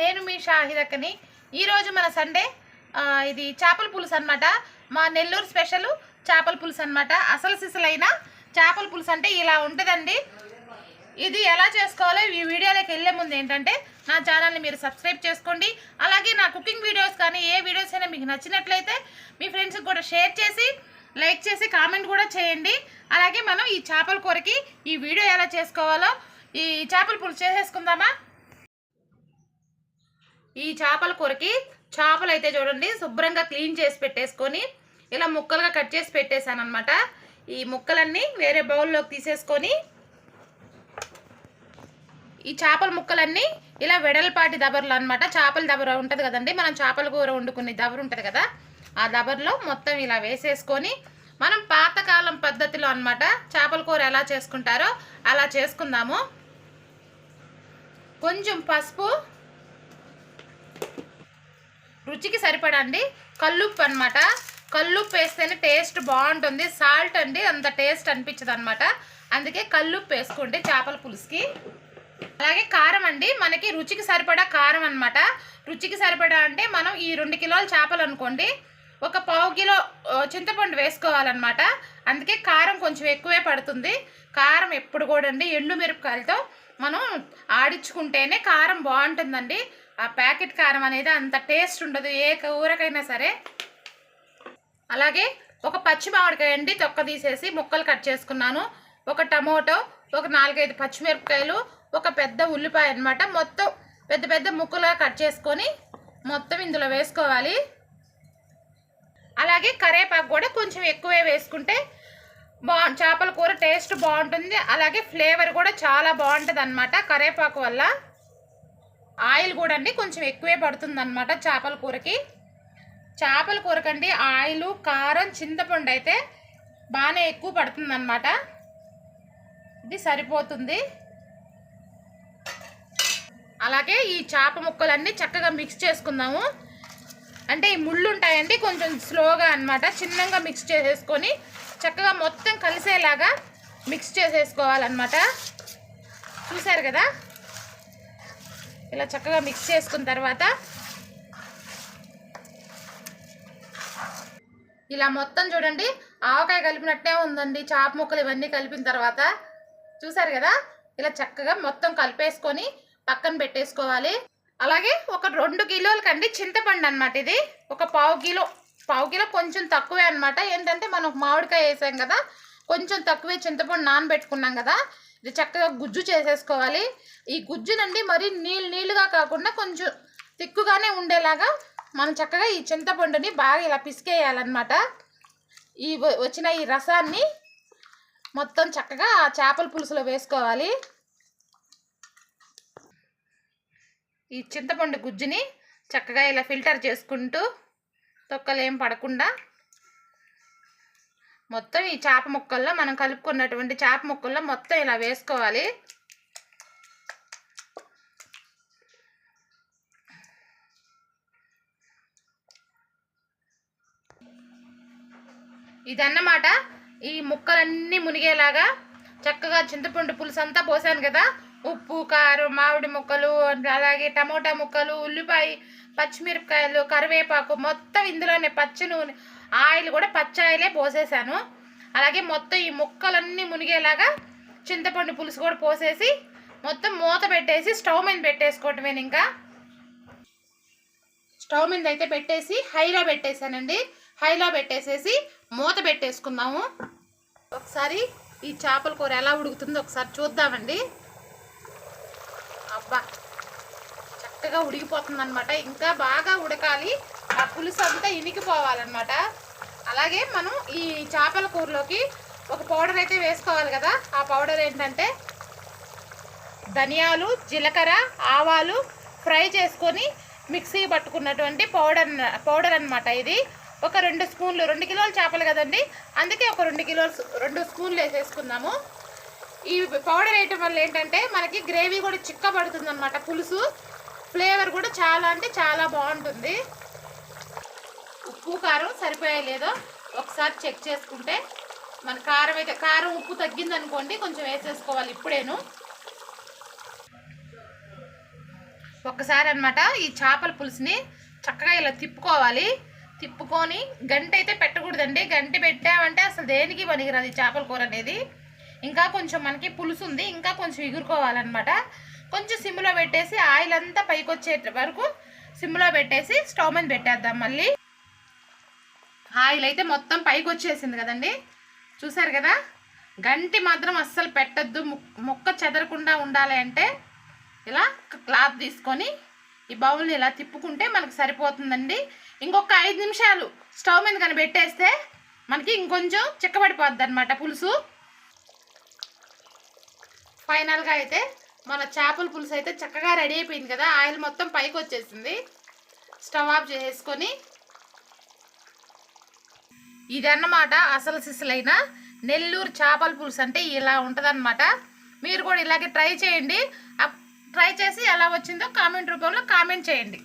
నేను మీ షాహిదక్కని. ఈరోజు మన సండే ఇది చేపల పులుసు అనమాట మా నెల్లూరు స్పెషల్ చేపల పులుసు అనమాట అసలు సిసలైన చేపల పులుసు అంటే ఇలా ఉంటుందండి. ఇది ఎలా చేసుకోవాలో ఈ వీడియోలోకి వెళ్ళే ముందు ఏంటంటే నా ఛానల్ని మీరు సబ్స్క్రైబ్ చేసుకోండి. అలాగే నా కుకింగ్ వీడియోస్ కానీ ఏ వీడియోస్ అయినా మీకు నచ్చినట్లయితే మీ ఫ్రెండ్స్కి కూడా షేర్ చేసి లైక్ చేసి కామెంట్ కూడా చేయండి. అలాగే మనం ఈ చేపల కూరకి ఈ వీడియో ఎలా చేసుకోవాలో ఈ చేపల పులుసు చేసేసుకుందామా? ఈ చేపల కూరకి చేపలు అయితే చూడండి శుభ్రంగా క్లీన్ చేసి పెట్టేసుకొని ఇలా ముక్కలుగా కట్ చేసి పెట్టేశాను అనమాట ఈ ముక్కలన్నీ వేరే బౌల్లోకి తీసేసుకొని ఈ చేపల ముక్కలన్నీ ఇలా వెడల్పాటి దబర్లు అనమాట చేపల దబర ఉంటుంది కదండి మనం చేపల కూర వండుకునే దబర ఉంటుంది కదా ఆ దబర్లో మొత్తం ఇలా వేసేసుకొని మనం పాతకాలం పద్ధతిలో అన్నమాట చేపల కూర ఎలా చేసుకుంటారో అలా చేసుకుందాము. కొంచెం పసుపు రుచికి సరిపడండి. కల్లుప్పు అనమాట కల్లుప్పు వేస్తేనే టేస్ట్ బాగుంటుంది. సాల్ట్ అండి అంత టేస్ట్ అనిపించదు అనమాట అందుకే కల్లుప్పు వేసుకుంటే చేపల పులుసుకి. అలాగే కారం అండి మనకి రుచికి సరిపడా కారం అనమాట రుచికి సరిపడా అంటే మనం ఈ రెండు కిలోల చేపలు అనుకోండి ఒక పావు కిలో చింతపండు వేసుకోవాలన్నమాట. అందుకే కారం కొంచెం ఎక్కువే పడుతుంది. కారం ఎప్పుడు కూడా అండి ఎండు మిరపకాయలతో మనం ఆడించుకుంటేనే కారం బాగుంటుందండి. ఆ ప్యాకెట్ కారం అనేది అంత టేస్ట్ ఉండదు ఏ కూరకైనా సరే. అలాగే ఒక పచ్చి మామిడికాయ అండి తొక్క తీసేసి ముక్కలు కట్ చేసుకున్నాను. ఒక టమోటో ఒక నాలుగైదు పచ్చిమిరపకాయలు ఒక పెద్ద ఉల్లిపాయ అన్నమాట. మొత్తం పెద్ద పెద్ద ముక్కలుగా కట్ చేసుకొని మొత్తం ఇందులో వేసుకోవాలి. అలాగే కరేపాకు కూడా కొంచెం ఎక్కువే వేసుకుంటే బా చేపల కూర టేస్ట్ బాగుంటుంది. అలాగే ఫ్లేవర్ కూడా చాలా బాగుంటుంది అనమాట కరేపాకు వల్ల. ఆయిల్ కూడా అండి కొంచెం ఎక్కువే పడుతుంది అనమాట చేపల కూరకి. చేపల కూరకండి ఆయిల్ కారం చింతపండు అయితే బాగానే ఎక్కువ పడుతుంది అనమాట ఇది సరిపోతుంది. అలాగే ఈ చేప ముక్కలన్నీ చక్కగా మిక్స్ చేసుకుందాము. అంటే ఈ ముళ్ళు ఉంటాయండి కొంచెం స్లోగా అన్నమాట. చిన్నగా మిక్స్ చేసేసుకొని చక్కగా మొత్తం కలిసేలాగా మిక్స్ చేసేసుకోవాలన్నమాట. చూసారు కదా? ఇలా చక్కగా మిక్స్ చేసుకున్న తర్వాత ఇలా మొత్తం చూడండి ఆవకాయ కలిపినట్టే ఉందండి. చాప ముక్కలు ఇవన్నీ కలిపిన తర్వాత చూసారు కదా? ఇలా చక్కగా మొత్తం కలిపేసుకొని పక్కన పెట్టేసుకోవాలి. అలాగే ఒక రెండు కిలోలకండి చింతపండు అనమాట ఇది. ఒక పావు కిలో పావు కిలో కొంచెం తక్కువే అనమాట ఏంటంటే మనం మామిడికాయ వేసాం కదా కొంచెం తక్కువే చింతపండు నానబెట్టుకున్నాం కదా ఇది చక్కగా గుజ్జు చేసేసుకోవాలి. ఈ గుజ్జునండి మరి నీళ్ళు నీళ్ళుగా కాకుండా కొంచెం తిక్కుగానే ఉండేలాగా మనం చక్కగా ఈ చింతపండుని బాగా ఇలా పిసికేయాలన్నమాట. ఈ వచ్చిన ఈ రసాన్ని మొత్తం చక్కగా ఆ చేపల పులుసులో వేసుకోవాలి. ఈ చింతపండు గుజ్జుని చక్కగా ఇలా ఫిల్టర్ చేసుకుంటూ తొక్కలు ఏం పడకుండా మొత్తం ఈ చేప ముక్కల్లో మనం కలుపుకున్నటువంటి చేప ముక్కల్లో మొత్తం ఇలా వేసుకోవాలి. ఇదన్నమాట ఈ ముక్కలన్నీ మునిగేలాగా చక్కగా చింతపండు పులుసు అంతా పోసాను కదా. ఉప్పు కారం మామిడి ముక్కలు అలాగే టమోటా ముక్కలు ఉల్లిపాయ పచ్చిమిరపకాయలు కరివేపాకు మొత్తం ఇందులోనే పచ్చి నూనె ఆయిల్ కూడా పచ్చి ఆయిలే పోసేసాను. అలాగే మొత్తం ఈ ముక్కలన్నీ మునిగేలాగా చింతపండు పులుసు కూడా పోసేసి మొత్తం మూత పెట్టేసి స్టవ్ మీద పెట్టేసుకోవటమే ఇంకా. స్టవ్ మీద అయితే పెట్టేసి హైలో పెట్టేశానండి. హైలో పెట్టేసేసి మూత పెట్టేసుకుందాము. ఒకసారి ఈ చేపల కూర ఎలా ఉడుకుతుందో ఒకసారి చూద్దామండి. అబ్బా చక్కగా ఉడికిపోతుంది అనమాట ఇంకా బాగా ఉడకాలి. ఆ పులుసు అంతా ఇనికిపోవాలన్నమాట. అలాగే మనం ఈ చేపల కూరలోకి ఒక పౌడర్ అయితే వేసుకోవాలి కదా. ఆ పౌడర్ ఏంటంటే ధనియాలు జీలకర్ర ఆవాలు ఫ్రై చేసుకొని మిక్సీ పట్టుకున్నటువంటి పౌడర్ పౌడర్ అనమాట ఇది. ఒక రెండు స్పూన్లు రెండు కిలోలు చేపలు కదండి. అందుకే ఒక రెండు కిలోలు రెండు స్పూన్లు వేసేసుకున్నాము ఈ పౌడర్ వేయటం వల్ల ఏంటంటే మనకి గ్రేవీ కూడా చిక్కబడుతుంది అనమాట పులుసు ఫ్లేవర్ కూడా చాలా అంటే చాలా బాగుంటుంది. కారం సరిపోయా లేదో ఒకసారి చెక్ చేసుకుంటే మన కారం అయితే కారం ఉప్పు తగ్గిందనుకోండి కొంచెం వేసేసుకోవాలి ఇప్పుడేను. ఒక్కసారి అన్నమాట ఈ చేపల పులుసుని చక్కగా ఇలా తిప్పుకోవాలి. తిప్పుకొని గంట అయితే పెట్టకూడదండి. గంట పెట్టామంటే అసలు దేనికి పనికిరాదు ఈ చేపల కూర అనేది. ఇంకా కొంచెం మనకి పులుసు ఉంది ఇంకా కొంచెం ఎగురుకోవాలన్నమాట. కొంచెం సిమ్లో పెట్టేసి ఆయిల్ అంతా పైకి వచ్చే వరకు సిమ్లో పెట్టేసి స్టవ్ మీద పెట్టేద్దాం మళ్ళీ. ఆయిల్ అయితే మొత్తం పైకి వచ్చేసింది కదండి? చూసారు కదా? గంటి మాత్రం అస్సలు పెట్టద్దు. ముక్క చెదరకుండా ఉండాలి అంటే ఇలా క్లాత్ తీసుకొని ఈ బౌల్ని ఇలా తిప్పుకుంటే మనకు సరిపోతుందండి. ఇంకొక ఐదు నిమిషాలు స్టవ్ మీద కానీ పెట్టేస్తే మనకి ఇంకొంచెం చిక్కబడిపోద్ది అనమాట పులుసు. ఫైనల్గా అయితే మన చేపల పులుసు అయితే చక్కగా రెడీ అయిపోయింది కదా? ఆయిల్ మొత్తం పైకి వచ్చేసింది. స్టవ్ ఆఫ్ చేసుకొని ఇదన్నమాట అసలు సిసలైన నెల్లూరు చేపల పులుసు అంటే ఇలా ఉంటుందన్నమాట. మీరు కూడా ఇలాగే ట్రై చేయండి. ట్రై చేసి ఎలా వచ్చిందో కామెంట్ రూపంలో కామెంట్ చేయండి.